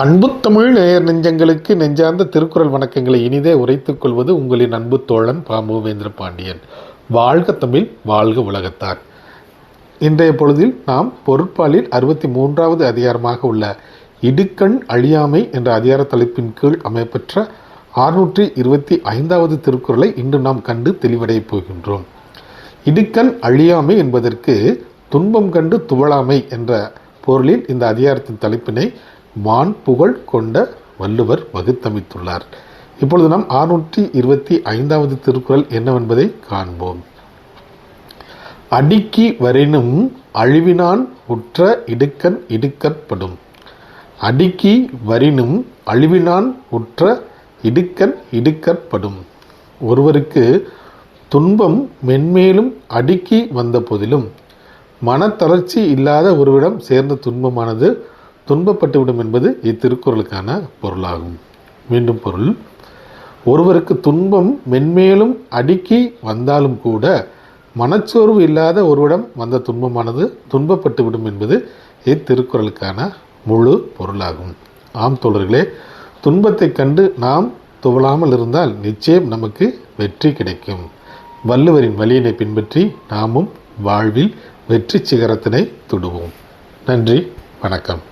அன்பு தமிழ் நேயர் நெஞ்சங்களுக்கு நெஞ்சார்ந்த திருக்குறள் வணக்கங்களை இனிதே உரைத்துக் கொள்வது உங்களின் அன்பு தோழன் பாமுவேந்திர பாண்டியன். வாழ்க தமிழ் வாழ்க உலகத்தார். இன்றைய பொழுதில் நாம் பொருட்பாலில் அறுபத்தி மூன்றாவது அதிகாரமாக உள்ள இடுக்கண் அழியாமை என்ற அதிகார தலைப்பின் கீழ் அமைப்பெற்ற ஆறுநூற்றி இருபத்தி ஐந்தாவது திருக்குறளை இன்று நாம் கண்டு தெளிவடையப் போகின்றோம். இடுக்கண் அழியாமை என்பதற்கு துன்பம் கண்டு துவளாமை என்ற பொருளில் இந்த அதிகாரத்தின் தலைப்பினை மான் புகழ் கொண்ட வள்ளுவர் வகுத்தமைத்துள்ளார். இப்பொழுது நாம் அறுநூற்றி இருபத்தி ஐந்தாவது திருக்குறள் என்னவென்பதை காண்போம். அடிக்கி வரினும் அழிவினான் உற்ற இடுக்கண் இடுக்கற்படும் அடிக்கி வரினும் அழிவினான் உற்ற இடுக்கண் இடுக்கற்படும் ஒருவருக்கு துன்பம் மென்மேலும் அடுக்கி வந்த போதிலும் மனத்தளர்ச்சி இல்லாத ஒருவிடம் சேர்ந்த துன்பமானது துன்பப்பட்டுவிடும் என்பது இத்திருக்குறளுக்கான பொருளாகும். மீண்டும் பொருள். ஒருவருக்கு துன்பம் மென்மேலும் அடுக்கி வந்தாலும் கூட மனச்சோர்வு இல்லாத ஒருவிடம் வந்த துன்பமானது துன்பப்பட்டுவிடும் என்பது இத்திருக்குறளுக்கான முழு பொருளாகும். ஆம் தோழர்களே துன்பத்தை கண்டு நாம் துவளாமல் இருந்தால் நிச்சயம் நமக்கு வெற்றி கிடைக்கும். வள்ளுவரின் வழியினை பின்பற்றி நாமும் வாழ்வில் வெற்றி சிகரத்தினை தொடுவோம். நன்றி வணக்கம்.